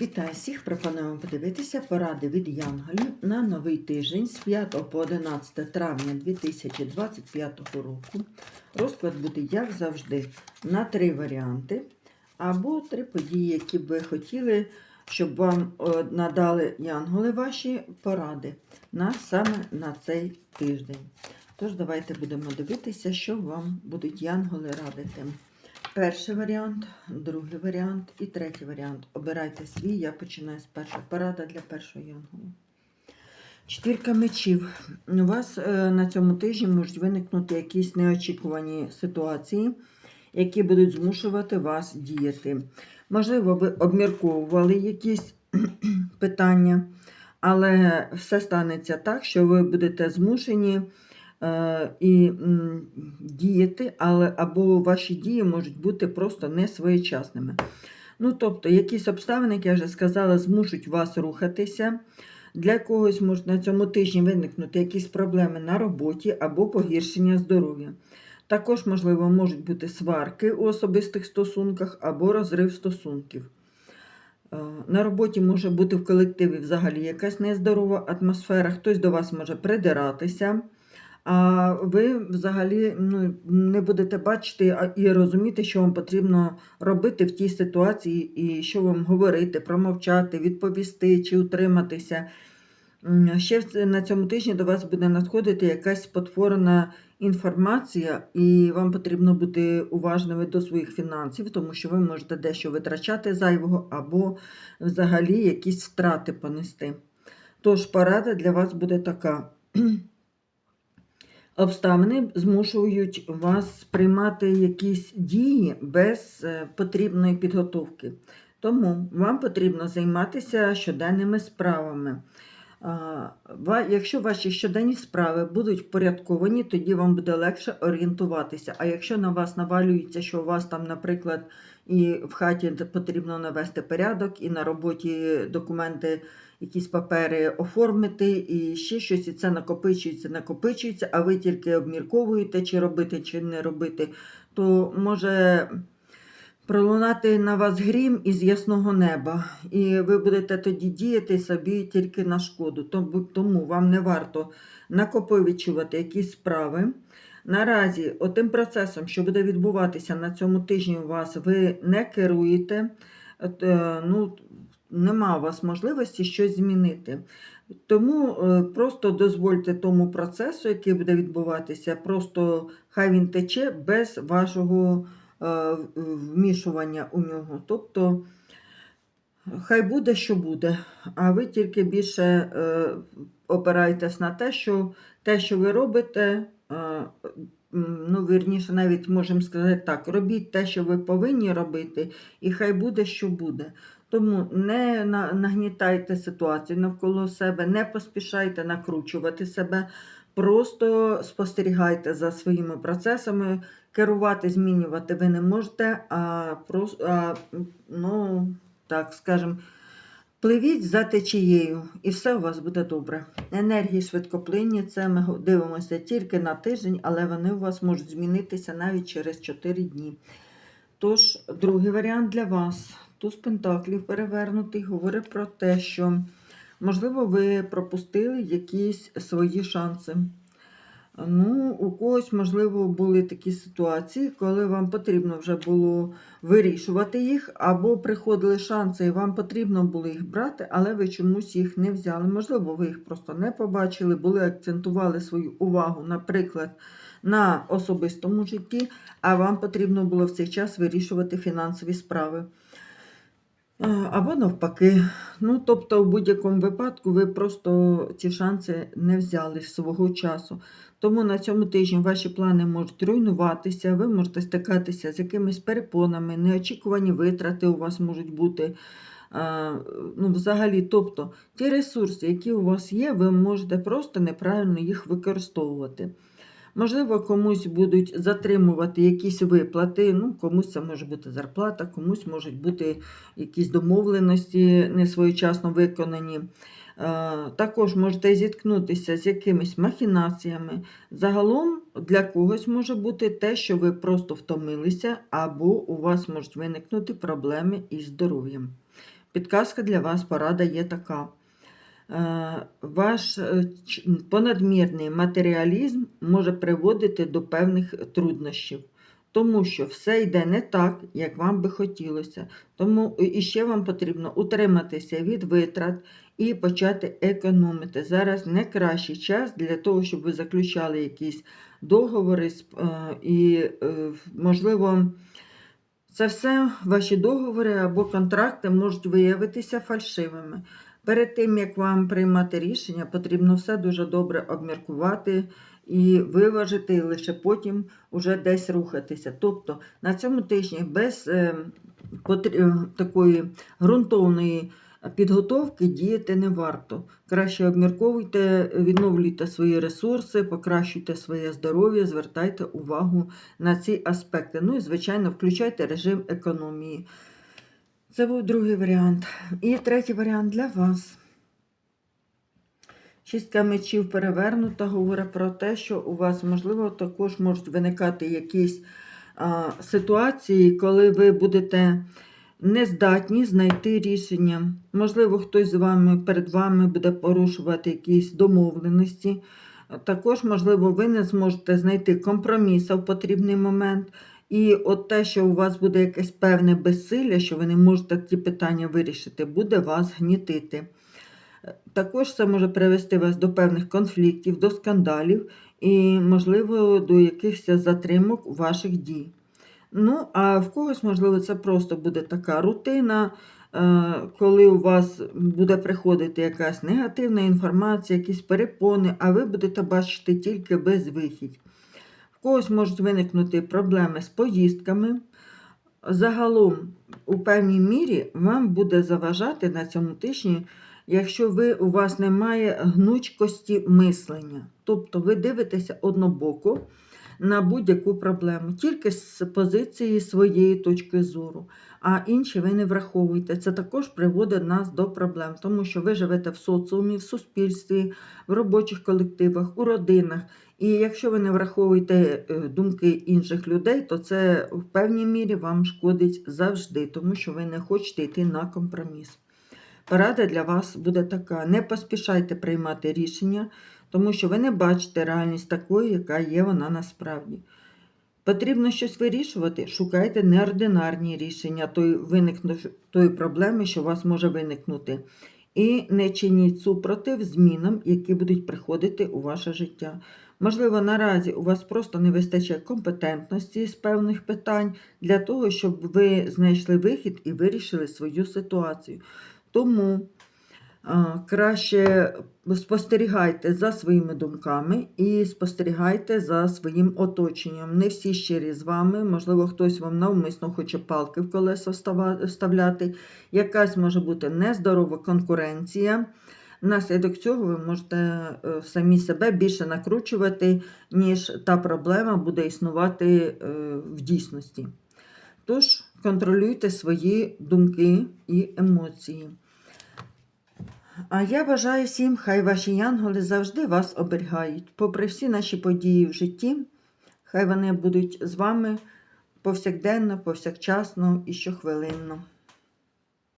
Вітаю всіх! Пропонуємо подивитися поради від Янголів на новий тиждень з 5 по 11 травня 2025 року. Розклад буде, як завжди, на три варіанти або три події, які б ви хотіли, щоб вам е, надали янголи ваші поради на саме на цей тиждень. Тож, давайте будемо дивитися, що вам будуть янголи радити. Перший варіант, другий варіант і третій варіант. Обирайте свій. Я починаю з першого. Порада для першого янгола. Четвірка мечів. У вас е, на цьому тижні можуть виникнути якісь неочікувані ситуації, які будуть змушувати вас діяти. Можливо, ви обмірковували якісь питання, але все станеться так, що ви будете змушені і діяти, але або ваші дії можуть бути просто не своєчасними. Ну, тобто, якісь обставини, як я вже сказала, змушуть вас рухатися. Для когось можуть на цьому тижні виникнути якісь проблеми на роботі або погіршення здоров'я. Також, можливо, можуть бути сварки у особистих стосунках або розрив стосунків. Е, На роботі може бути в колективі взагалі якась нездорова атмосфера, хтось до вас може придиратися, а ви взагалі ну, не будете бачити і розуміти, що вам потрібно робити в тій ситуації, і що вам говорити, промовчати, відповісти чи утриматися. Ще на цьому тижні до вас буде надходити якась спотворена інформація, і вам потрібно бути уважними до своїх фінансів, тому що ви можете дещо витрачати зайвого або взагалі якісь втрати понести. Тож порада для вас буде така. Обставини змушують вас приймати якісь дії без е, потрібної підготовки. Тому вам потрібно займатися щоденними справами. Якщо ваші щоденні справи будуть впорядковані, тоді вам буде легше орієнтуватися. А якщо на вас навалюється, що у вас там, наприклад, і в хаті потрібно навести порядок, і на роботі документи, якісь папери оформити, і ще щось, і це накопичується, накопичується, а ви тільки обмірковуєте, чи робити, чи не робити, то може пролунати на вас грім із ясного неба, і ви будете тоді діяти собі тільки на шкоду. Тому, вам не варто накопичувати якісь справи. Наразі отим процесом, що буде відбуватися на цьому тижні у вас, ви не керуєте, е, ну, нема у вас можливості щось змінити. Тому е, просто дозвольте тому процесу, який буде відбуватися, просто хай він тече без вашого вмішування у нього. Тобто, хай буде, що буде, а ви тільки більше е, опирайтесь на те, що те, що ви робите, е, ну, вірніше, навіть можемо сказати так, робіть те, що ви повинні робити, і хай буде, що буде. Тому не нагнітайте ситуацію навколо себе, не поспішайте накручувати себе, просто спостерігайте за своїми процесами. Керувати, змінювати ви не можете, а а, ну, так скажемо, пливіть за течією, і все у вас буде добре. Енергії швидкоплинні, це ми дивимося тільки на тиждень, але вони у вас можуть змінитися навіть через 4 дні. Тож, другий варіант для вас. Туз Пентаклів перевернутий говорить про те, що, можливо, ви пропустили якісь свої шанси. Ну, у когось, можливо, були такі ситуації, коли вам потрібно вже було вирішувати їх, або приходили шанси, і вам потрібно було їх брати, але ви чомусь їх не взяли. Можливо, ви їх просто не побачили, були акцентували свою увагу, наприклад, на особистому житті, а вам потрібно було в цей час вирішувати фінансові справи. Або навпаки. Ну, тобто, в будь-якому випадку ви просто ці шанси не взяли свого часу. Тому на цьому тижні ваші плани можуть руйнуватися, ви можете стикатися з якимись перепонами, неочікувані витрати у вас можуть бути. Ну, взагалі, тобто, ті ресурси, які у вас є, ви можете просто неправильно їх використовувати. Можливо, комусь будуть затримувати якісь виплати, ну, комусь це може бути зарплата, комусь можуть бути якісь домовленості несвоєчасно виконані. Е, Також можете зіткнутися з якимись махінаціями. Загалом для когось може бути те, що ви просто втомилися, або у вас можуть виникнути проблеми із здоров'ям. підказка для вас, порада є така. Е, Ваш е, понадмірний матеріалізм може приводити до певних труднощів, тому що все йде не так, як вам би хотілося. Тому і ще вам потрібно утриматися від витрат і почати економити. Зараз не кращий час для того, щоб ви заключали якісь договори е, і, можливо, це все ваші договори або контракти можуть виявитися фальшивими. Перед тим, як вам приймати рішення, потрібно все дуже добре обміркувати і виважити, і лише потім уже десь рухатися. Тобто на цьому тижні без е, е, такої ґрунтовної підготовки діяти не варто. Краще обмірковуйте, відновлюйте свої ресурси, покращуйте своє здоров'я, звертайте увагу на ці аспекти. Ну і, звичайно, включайте режим економії. Це був другий варіант. І третій варіант для вас. Шістка мечів перевернута говорить про те, що у вас, можливо, також можуть виникати якісь а, ситуації, коли ви будете нездатні знайти рішення. Можливо, хтось з вами перед вами буде порушувати якісь домовленості. Також, можливо, ви не зможете знайти компроміса в потрібний момент. І от те, що у вас буде якесь певне безсилля, що ви не можете ті питання вирішити, буде вас гнітити. Також це може привести вас до певних конфліктів, до скандалів і, можливо, до якихось затримок ваших дій. Ну, а в когось, можливо, це просто буде така рутина, е, коли у вас буде приходити якась негативна інформація, якісь перепони, а ви будете бачити тільки безвихідь. Когось можуть виникнути проблеми з поїздками. Загалом, у певній мірі, вам буде заважати на цьому тижні, якщо ви, у вас немає гнучкості мислення. Тобто ви дивитеся однобоко на будь-яку проблему, тільки з позиції своєї точки зору, а інші ви не враховуєте. Це також приводить нас до проблем, тому що ви живете в соціумі, в суспільстві, в робочих колективах, у родинах. І якщо ви не враховуєте е, думки інших людей, то це в певній мірі вам шкодить завжди, тому що ви не хочете йти на компроміс. Порада для вас буде така: не поспішайте приймати рішення, тому що ви не бачите реальність такою, яка є вона насправді. Потрібно щось вирішувати, шукайте неординарні рішення тої, тої проблеми, що у вас може виникнути. І не чиніть супротив змінам, які будуть приходити у ваше життя. Можливо, наразі у вас просто не вистачає компетентності з певних питань для того, щоб ви знайшли вихід і вирішили свою ситуацію. Тому краще спостерігайте за своїми думками і спостерігайте за своїм оточенням. Не всі щирі з вами, можливо, хтось вам навмисно хоче палки в колеса вставляти. Якась може бути нездорова конкуренція. Внаслідок цього ви можете е, самі себе більше накручувати, ніж та проблема буде існувати е, в дійсності. Тож контролюйте свої думки і емоції. А я бажаю всім, хай ваші янголи завжди вас оберігають. Попри всі наші події в житті, хай вони будуть з вами повсякденно, повсякчасно і щохвилинно.